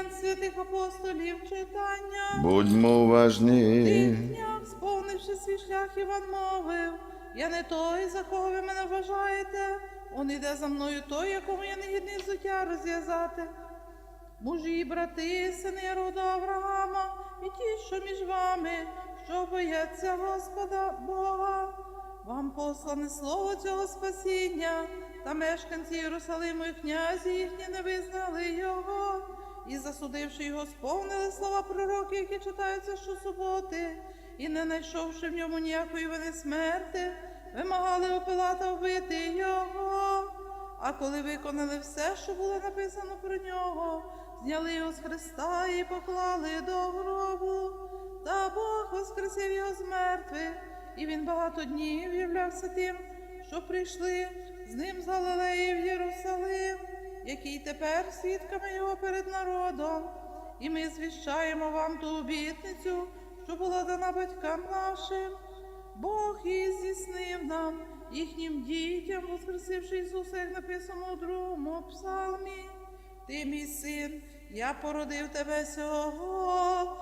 діянь святих апостолів читання. Будьмо уважні. Тих сповнивши свій шлях, Іван мовив, я не той, за кого ви мене вважаєте. Он іде за мною той, якому я не гідний взуття розв'язати. Мужі брати, сини роду Авраама, і ті, що між вами, що бояться Господа Бога. Вам послане слово цього спасіння, та мешканці Єрусалиму і князі їхні не визнали його, і, засудивши його, сповнили слова пророків, які читаються щосуботи, і, не знайшовши в ньому ніякої вини смерти, вимагали у Пилата вбити його. А коли виконали все, що було написано про нього, зняли його з хреста і поклали до гробу. Та Бог воскресив його з мертвих, і він багато днів являвся тим, що прийшли з ним з Галилеї в Єрусалим, які тепер свідками його перед народом. І ми звіщаємо вам ту обітницю, що була дана батькам нашим. Бог і здійснив нам, їхнім дітям, воскресивши Ісуса, як написано у другому псалмі. Ти, мій син, я породив тебе сьогодні.